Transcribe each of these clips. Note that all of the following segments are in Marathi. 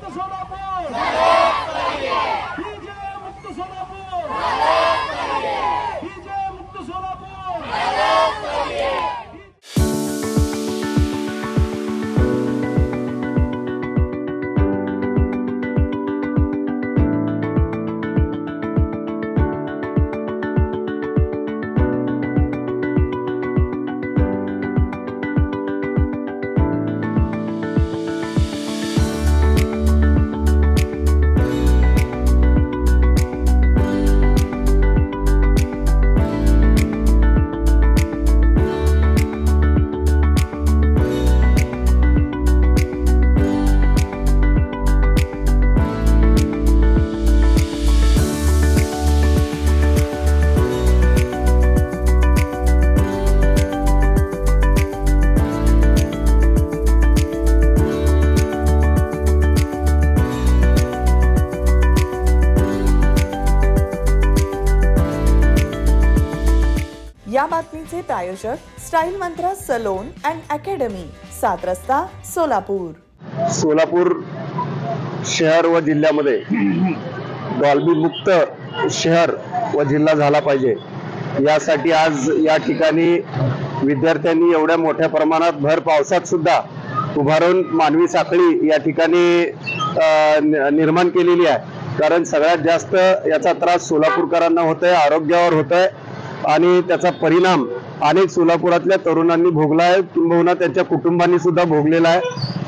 मुक्त सोलापूर चे प्रायोजक style mantra salon and academy सात रस्ता सोलापूर. सोलापूर शहर व जिल्ह्यामध्ये डॉल्बी मुक्त शहर व जिल्हा झाला पाहिजे. यासाठी आज या ठिकाणी विद्यार्थ्यांनी एवढ्या मोठ्या प्रमाणात भर पावसात सुद्धा उभारून मानवी साखळी या ठिकाणी निर्माण केलेली आहे. कारण सगळ्यात जास्त याचा त्रास सोलापूरकरांना होत आहे आरोग्यावर होत आहे आणि त्याचा परिणाम अनेक सोलापुरातल्या तरुणांनी भोगला आहे. किंबहुना त्यांच्या कुटुंबांनी सुद्धा भोगलेला आहे.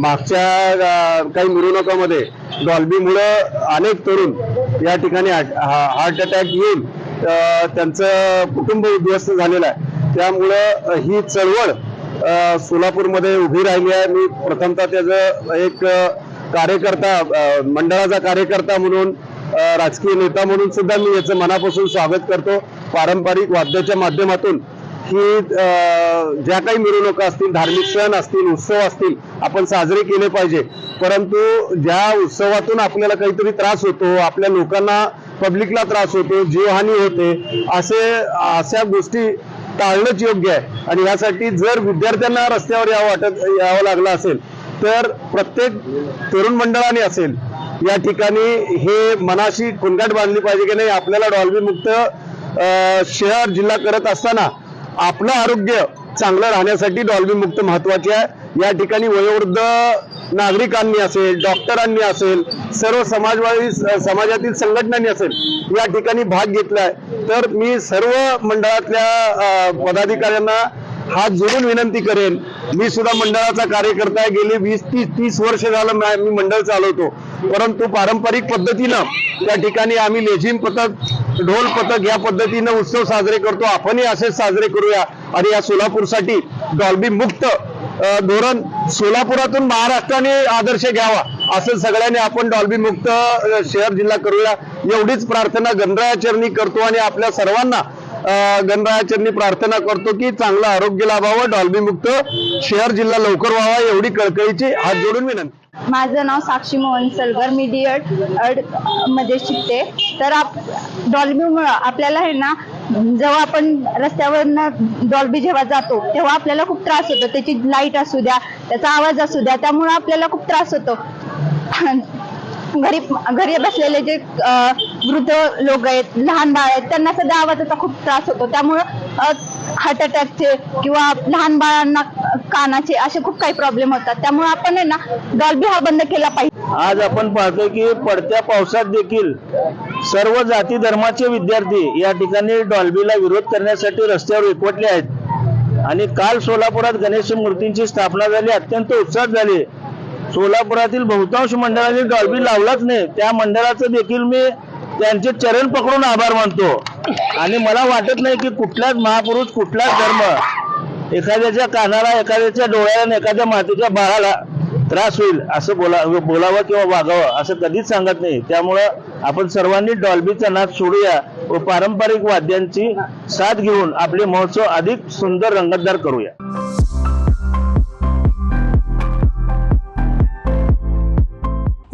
मागच्या काही मिरवणुकामध्ये डॉल्बीमुळं अनेक तरुण या ठिकाणी हार्ट अटॅक येऊन त्यांचं कुटुंब उद्ध्वस्त झालेलं आहे. त्यामुळं ही चळवळ सोलापूरमध्ये उभी राहिली आहे. मी प्रथमतः त्याचं एक कार्यकर्ता मंडळाचा कार्यकर्ता म्हणून राजकीय नेता म्हणून सुद्धा मी याचं मनापासून स्वागत करतो. पारंपरिक वाद्याच्या माध्यमातून की ज्या काही मिरवणुका असतील धार्मिक सण असतील उत्सव असतील आपण साजरे केले पाहिजे. परंतु ज्या उत्सवातून आपल्याला काहीतरी त्रास होतो आपल्या लोकांना पब्लिकला त्रास होतो जीवहानी होते असे अशा गोष्टी टाळणंच योग्य आहे. आणि यासाठी जर विद्यार्थ्यांना रस्त्यावर यावं वाटत यावं लागलं असेल तर प्रत्येक तरुण मंडळाने असेल या ठिकाणी हे मनाशी कुंगाट बांधली पाहिजे की नाही आपल्याला डॉल्बी मुक्त शहर जिल्हा करत असताना आपलं आरोग्य चांगलं राहण्यासाठी डॉल्बी मुक्त महत्त्वाचे आहे. या ठिकाणी वयोवृद्ध नागरिकांनी असेल डॉक्टरांनी असेल सर्व समाजवादी समाजातील संघटनांनी असेल या ठिकाणी भाग घेतलाय. तर मी सर्व मंडळातल्या पदाधिकाऱ्यांना हात जोडून विनंती करेन. मी सुद्धा मंडळाचा कार्यकर्ता आहे. गेले वीस तीस तीस वर्ष झालं मी मंडळ चालवतो. परंतु पारंपरिक पद्धतीनं त्या ठिकाणी आम्ही लेझिम पथक ढोल पथक या पद्धतीनं उत्सव साजरे करतो. आपणही असेच साजरे करूया. आणि या सोलापूरसाठी डॉल्बी मुक्त धोरण सोलापुरातून महाराष्ट्राने आदर्श घ्यावा. असं सगळ्यांनी आपण डॉल्बी मुक्त शहर जिल्हा करूया. एवढीच प्रार्थना गणरायाचरणी करतो आणि आपल्या सर्वांना गणरायाचरणी प्रार्थना करतो की चांगलं आरोग्य लाभावं डॉल्बी मुक्त शहर जिल्हा लवकर व्हावा एवढी कळकळीची हात जोडून विनंती. माझं नाव साक्षी मोहन सलगर मी डी एडमध्ये शिकते. तर आप डॉल्बीमुळं आपल्याला आहे ना जेव्हा आपण रस्त्यावरनं डॉल्बी जेव्हा जातो तेव्हा आपल्याला खूप त्रास होतो. त्याची लाइट असू द्या त्याचा आवाज असू द्या त्यामुळं आपल्याला खूप त्रास होतो. घरी घरी बसलेले जे वृद्ध लोक आहेत लहान बाळ आहेत त्यांना सध्या आवाजाचा खूप त्रास होतो. त्यामुळं हार्ट अटॅकचे किंवा लहान बाळांना कानाचे असे खूप काही प्रॉब्लेम होतात. त्यामुळे आपण आहे ना डॉल्बी हा बंद केला पाहिजे. आज आपण पाहतो की पडत्या पावसात देखील सर्व जाती धर्माचे विद्यार्थी या ठिकाणी डॉल्बीला विरोध करण्यासाठी रस्त्यावर एकवटले आहेत. आणि काल सोलापुरात गणेश मूर्तींची स्थापना झाली अत्यंत उत्साह झाली. सोलापुरातील बहुतांश मंडळांनी गळबी लावलाच नाही. त्या मंडळाचं देखील मी त्यांचे चरण पकडून आभार मानतो. आणि मला वाटत नाही की कुठलाच महापुरुष कुठलाच धर्म एखाद्याच्या कानाला एखाद्याच्या डोळ्याला एखाद्या मातीच्या बाळाला त्रास होईल असं बोला बोलावं किंवा वागावं असं कधीच सांगत नाही. त्यामुळं आपण सर्वांनी डॉल्बीचा नाद सोडूया व पारंपरिक वाद्यांची साथ घेऊन आपले महोत्सव अधिक सुंदर रंगतदार करूया.